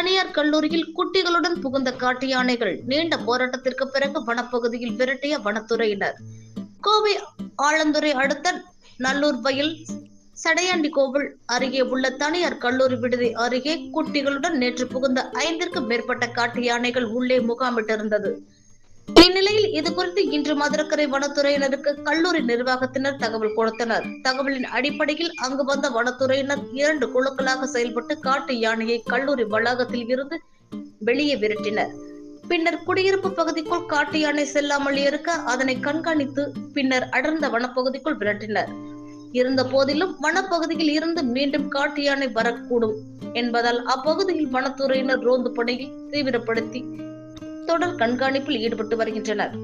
தனியார் கல்லூரியில் குட்டிகளுடன் புகுந்த காட்டு யானைகள் நீண்ட போராட்டத்திற்கு பிறகு வனப்பகுதியில் விரட்டிய வனத்துறையினர். கோவை ஆலந்துறை அடுத்த நல்லூர் வயல் சடையாண்டி கோவில் அருகே உள்ள தனியார் கல்லூரி விடுதி அருகே குட்டிகளுடன் நேற்று புகுந்த ஐந்திற்கும் மேற்பட்ட காட்டு யானைகள் உள்ளே முகாமிட்டிருந்தது. இந்நிலையில் இதுகுறித்து இன்று மதுரக்கரை வனத்துறையினருக்கு கல்லூரி நிர்வாகத்தினர் தகவல் கொடுத்தனர். தகவலின் அடிப்படையில் அங்கு வந்த வனத்துறையினர் இரண்டு குழுக்களாக செயல்பட்டு காட்டு யானையை கல்லூரி வளாகத்தில் இருந்து வெளியே விரட்டினர். பின்னர் குடியிருப்பு பகுதிக்குள் காட்டு யானை செல்லாமல் இருக்க அதனை கண்காணித்து பின்னர் அடர்ந்த வனப்பகுதிக்குள் விரட்டினர். இருந்த போதிலும் வனப்பகுதியில் இருந்து மீண்டும் காட்டு யானை வரக்கூடும் என்பதால் அப்பகுதியில் வனத்துறையினர் ரோந்து பணியில் தீவிரப்படுத்தி தொடர் கண்காணிப்பில் ஈடுபட்டு வருகின்றனர்.